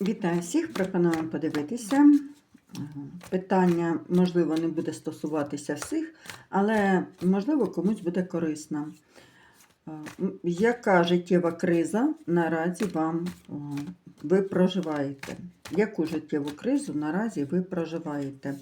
Вітаю всіх! Пропоную подивитися. Питання, можливо, не буде стосуватися всіх, але, можливо, комусь буде корисно. Яка життєва криза наразі вам ви проживаєте? Яку життєву кризу наразі ви проживаєте?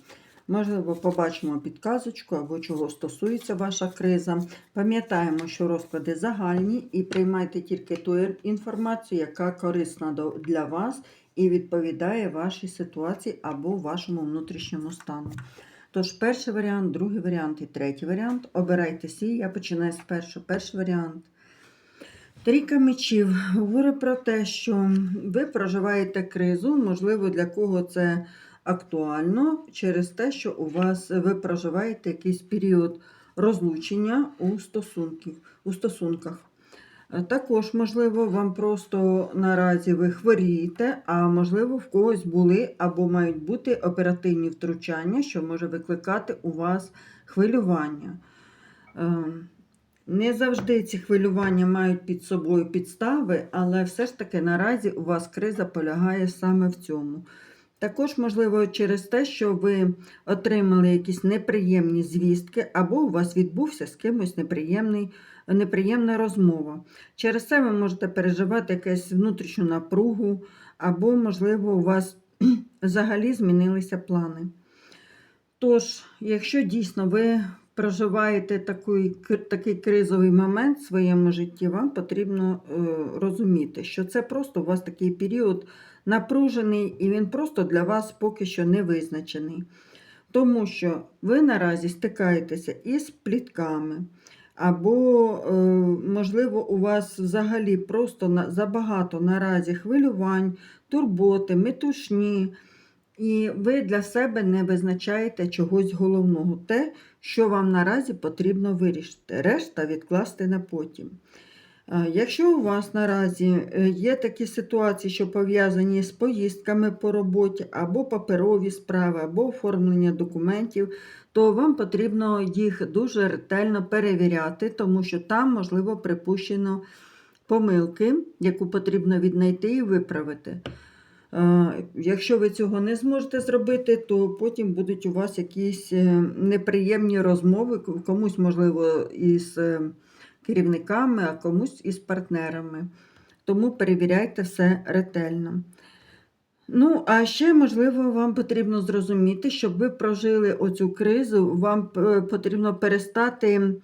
Можливо, побачимо підказочку або чого стосується ваша криза. Пам'ятаємо, що розклади загальні і приймайте тільки ту інформацію, яка корисна для вас і відповідає вашій ситуації або вашому внутрішньому стану. Тож, перший варіант, другий варіант і третій варіант. Обирайте свій. Я починаю з першого. Перший варіант. Трійка мечів говорить про те, що ви проживаєте кризу, можливо, для кого це актуально через те, що у вас ви проживаєте якийсь період розлучення у, стосунків, у стосунках. Е, Також, можливо, вам просто наразі ви хворієте, а можливо, в когось були або мають бути оперативні втручання, що може викликати у вас хвилювання. Ем, Не завжди ці хвилювання мають під собою підстави, але все ж таки наразі у вас криза полягає саме в цьому. Також, можливо, через те, що ви отримали якісь неприємні звістки, або у вас відбувся з кимось неприємний, неприємна розмова. Через це ви можете переживати якусь внутрішню напругу, або, можливо, у вас взагалі змінилися плани. Тож, якщо дійсно ви проживаєте такий, такий кризовий момент в своєму житті, вам потрібно е, розуміти, що це просто у вас такий період напружений, і він просто для вас поки що не визначений. Тому що ви наразі стикаєтеся із плітками, або, е, можливо, у вас взагалі просто забагато наразі хвилювань, турботи, метушні. І ви для себе не визначаєте чогось головного, те, що вам наразі потрібно вирішити. Решта відкласти на потім. Е, Якщо у вас наразі е, є такі ситуації, що пов'язані з поїздками по роботі, або паперові справи, або оформлення документів, то вам потрібно їх дуже ретельно перевіряти, тому що там, можливо, припущено помилки, яку потрібно віднайти і виправити. Е, Якщо ви цього не зможете зробити, то потім будуть у вас якісь е, неприємні розмови, комусь, можливо, із е, керівниками, а комусь із партнерами. Тому перевіряйте все ретельно. Ну, а ще, можливо, вам потрібно зрозуміти, щоб ви прожили оцю кризу, вам е, потрібно перестати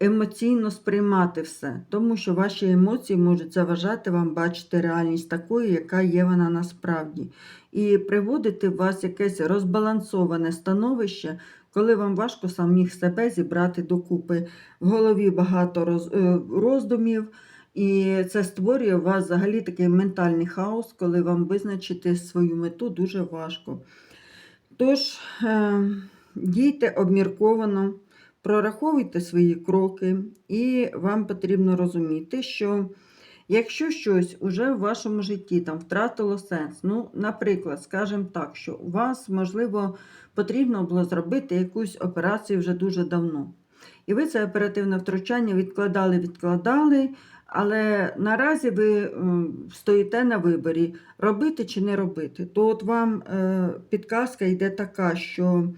емоційно сприймати все, тому що ваші емоції можуть заважати вам бачити реальність такою, яка є вона насправді, і приводити в вас якесь розбалансоване становище, коли вам важко самих себе зібрати докупи. В голові багато е, роздумів, і це створює у вас взагалі такий ментальний хаос, коли вам визначити свою мету дуже важко. Тож, е, дійте обмірковано, прораховуйте свої кроки, і вам потрібно розуміти, що якщо щось уже в вашому житті там втратило сенс, ну, наприклад, скажімо так, що у вас, можливо, потрібно було зробити якусь операцію вже дуже давно. І ви це оперативне втручання відкладали, відкладали, але наразі ви стоїте на виборі, робити чи не робити. То от вам е, підказка йде така, що,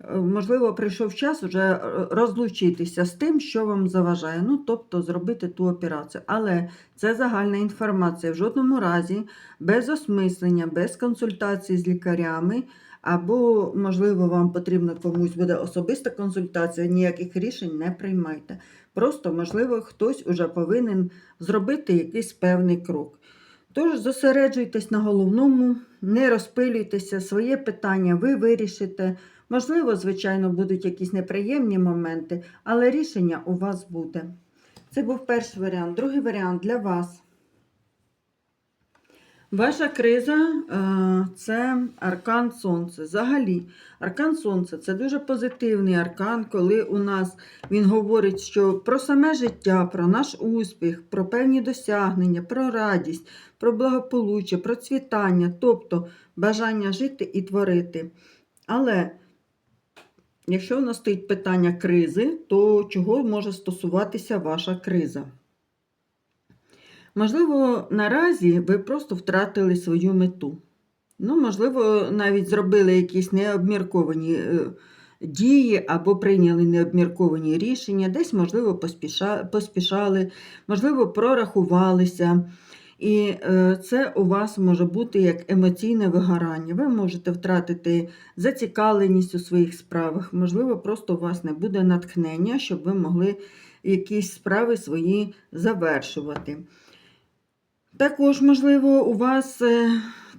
е, можливо, прийшов час вже е, розлучитися з тим, що вам заважає. Ну, тобто зробити ту операцію. Але це загальна інформація. В жодному разі без осмислення, без консультації з лікарями. Або, можливо, вам потрібна комусь буде особиста консультація, ніяких рішень не приймайте. Просто, можливо, хтось уже повинен зробити якийсь певний крок. Тож зосереджуйтесь на головному, не розпилюйтеся, своє питання ви вирішите. Можливо, звичайно, будуть якісь неприємні моменти, але рішення у вас буде. Це був перший варіант. Другий варіант для вас. Ваша криза е, це аркан Сонце. Взагалі, аркан Сонце це дуже позитивний аркан, коли у нас він говорить, що про саме життя, про наш успіх, про певні досягнення, про радість, про благополуччя, про цвітання, тобто бажання жити і творити. Але якщо у нас стоїть питання кризи, то чого може стосуватися ваша криза? Можливо, наразі ви просто втратили свою мету. Ну, можливо, навіть зробили якісь необмірковані е, дії або прийняли необмірковані рішення, десь, можливо, поспішали, можливо, прорахувалися. І е, це у вас може бути як емоційне вигорання. Ви можете втратити зацікавленість у своїх справах, можливо, просто у вас не буде натхнення, щоб ви могли якісь справи свої завершувати. Також, можливо, у вас е,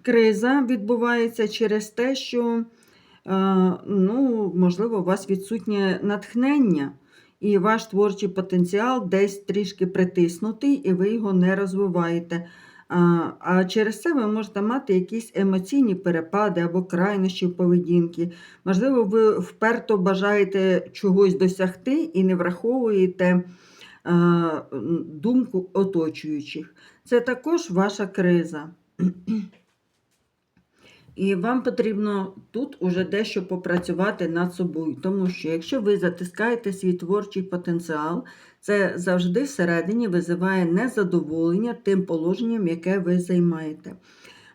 криза відбувається через те, що, е, ну, можливо, у вас відсутнє натхнення, і ваш творчий потенціал десь трішки притиснутий, і ви його не розвиваєте. А, через це ви можете мати якісь емоційні перепади або крайнощі поведінки. Можливо, ви вперто бажаєте чогось досягти і не враховуєте думку оточуючих. Це також ваша криза. І вам потрібно тут уже дещо попрацювати над собою, тому що якщо ви затискаєте свій творчий потенціал, це завжди всередині визиває незадоволення тим положенням, яке ви займаєте.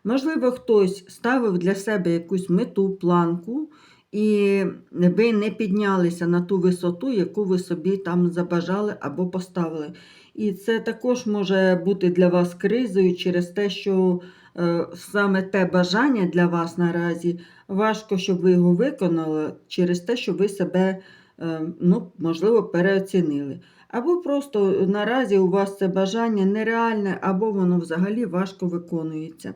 Можливо, хтось ставив для себе якусь мету, планку, і ви не піднялися на ту висоту, яку ви собі там забажали або поставили. І це також може бути для вас кризою через те, що е, саме те бажання для вас наразі важко, щоб ви його виконали, через те, що ви себе, е, ну, можливо, переоцінили. Або просто наразі у вас це бажання нереальне, або воно взагалі важко виконується.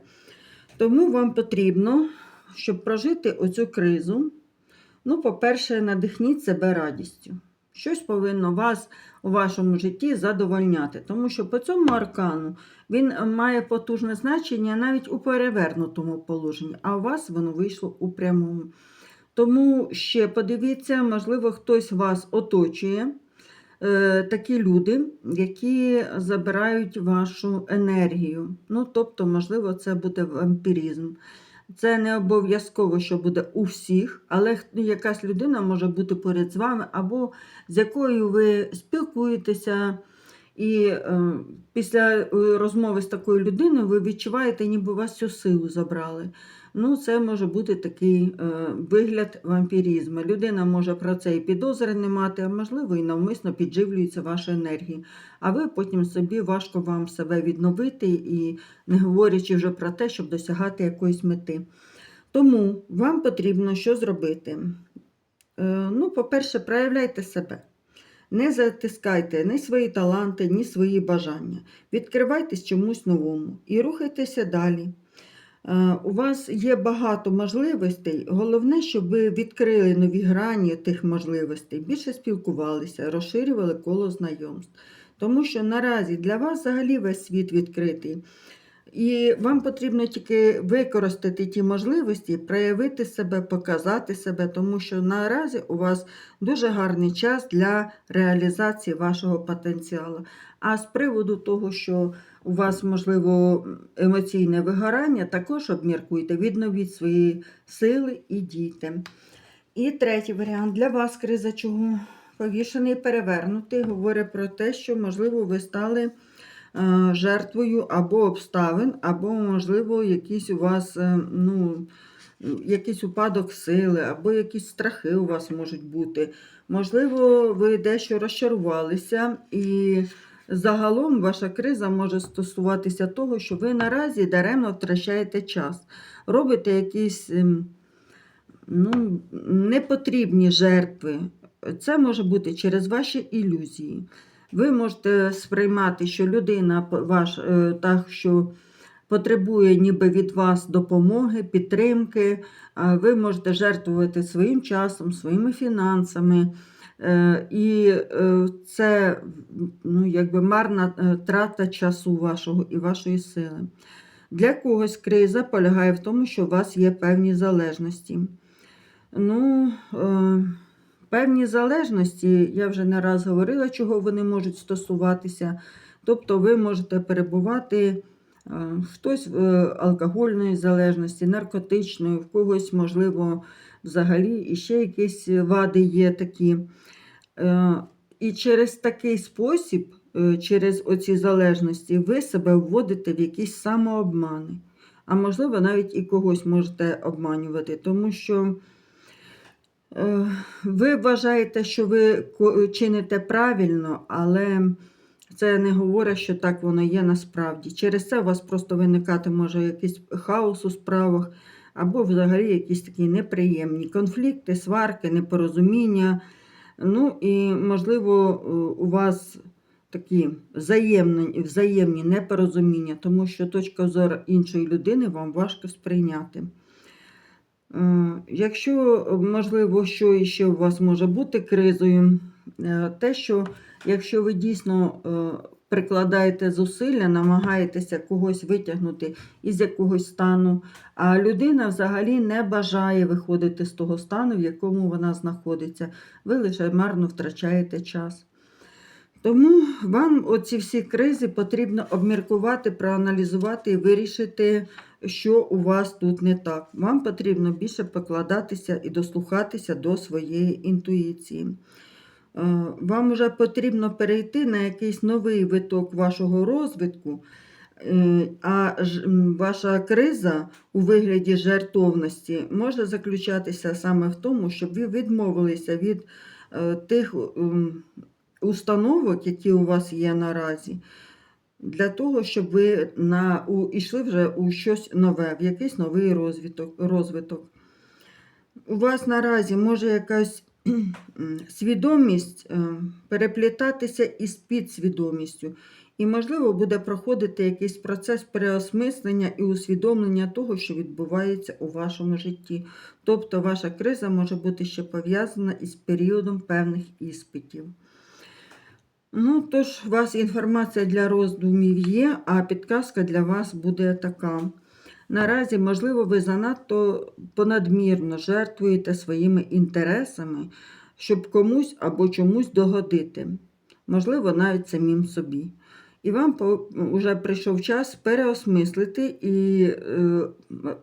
Тому вам потрібно, щоб прожити оцю кризу, ну, по-перше, надихніть себе радістю. Щось повинно вас у вашому житті задовольняти, тому що по цьому аркану він має потужне значення навіть у перевернутому положенні, а у вас воно вийшло у прямому. Тому ще подивіться, можливо, хтось вас оточує, е, такі люди, які забирають вашу енергію. Ну, тобто, можливо, це буде вампіризм. Це не обов'язково, що буде у всіх, але якась людина може бути поряд з вами, або з якою ви спілкуєтеся. І е, після е, розмови з такою людиною ви відчуваєте, ніби вас всю силу забрали. Ну, це може бути такий е, вигляд вампірізму. Людина може про це і підозри не мати, а можливо, і навмисно підживлюється ваша енергія. А ви потім собі важко вам себе відновити, і не говорячи вже про те, щоб досягати якоїсь мети. Тому вам потрібно що зробити? Е, ну, по-перше, проявляйте себе. Не затискайте ні свої таланти, ні свої бажання. Відкривайтесь чомусь новому і рухайтеся далі. Е, У вас є багато можливостей. Головне, щоб ви відкрили нові грані тих можливостей, більше спілкувалися, розширювали коло знайомств. Тому що наразі для вас взагалі весь світ відкритий. І вам потрібно тільки використати ті можливості, проявити себе, показати себе, тому що наразі у вас дуже гарний час для реалізації вашого потенціалу. А з приводу того, що у вас, можливо, емоційне вигорання, також обміркуйте, відновіть свої сили і дійте. І третій варіант для вас криза? Повішений перевернутий говорить про те, що, можливо, ви стали жертвою або обставин, або, можливо, якийсь у вас е, ну, якийсь упадок сили, або якісь страхи у вас можуть бути. Можливо, ви дещо розчарувалися, і загалом ваша криза може стосуватися того, що ви наразі даремно втрачаєте час, робите якісь ем, ну, непотрібні жертви. Це може бути через ваші ілюзії. Ви можете сприймати, що людина ваш, е, так, що потребує ніби від вас допомоги, підтримки. Ви можете жертвувати своїм часом, своїми фінансами. Е, І е, це ну, якби марна трата часу вашого і вашої сили. Для когось криза полягає в тому, що у вас є певні залежності. Ну, певні залежності, я вже не раз говорила, чого вони можуть стосуватися. Тобто ви можете перебувати е, хтось в алкогольної залежності, наркотичної, в когось, можливо, взагалі іще якісь вади є такі. Е, І через такий спосіб е, через оці залежності ви себе вводите в якісь самообмани. А можливо, навіть і когось можете обманювати, тому що ви вважаєте, що ви чините правильно, але це не говорить, що так воно є насправді. Через це у вас просто виникати може якийсь хаос у справах, або взагалі якісь такі неприємні конфлікти, сварки, непорозуміння. Ну і, можливо, е, у вас такі взаємні, взаємні непорозуміння, тому що точка зору іншої людини вам важко сприйняти. Якщо, можливо, що ще у вас може бути кризою, е, те, що якщо ви дійсно е, прикладаєте зусилля, намагаєтеся когось витягнути із якогось стану, а людина взагалі не бажає виходити з того стану, в якому вона знаходиться, ви лише марно втрачаєте час. Тому вам оці всі кризи потрібно обміркувати, проаналізувати і вирішити, що у вас тут не так. Вам потрібно більше покладатися і дослухатися до своєї інтуїції. Е, Вам вже потрібно перейти на якийсь новий виток вашого розвитку, е, а ваша криза у вигляді жертовності може заключатися саме в тому, щоб ви відмовилися від е, тих установок, які у вас є наразі, для того, щоб ви на, у, йшли вже у щось нове, в якийсь новий розвиток. розвиток. У вас наразі може якась свідомість е, переплітатися із підсвідомістю. І, можливо, буде проходити якийсь процес переосмислення і усвідомлення того, що відбувається у вашому житті. Тобто ваша криза може бути ще пов'язана із періодом певних іспитів. Ну, тож, у вас інформація для роздумів є, а підказка для вас буде така. Наразі, можливо, ви занадто понадмірно жертвуєте своїми інтересами, щоб комусь або чомусь догодити, можливо, навіть самим собі. І вам вже прийшов час переосмислити і е,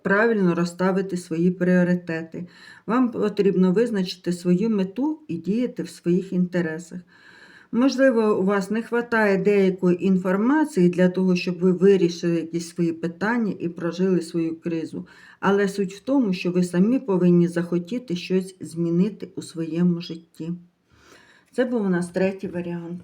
правильно розставити свої пріоритети. Вам потрібно визначити свою мету і діяти в своїх інтересах. Можливо, у вас не вистачає деякої інформації для того, щоб ви вирішили якісь свої питання і прожили свою кризу. Але суть в тому, що ви самі повинні захотіти щось змінити у своєму житті. Це був у нас третій варіант.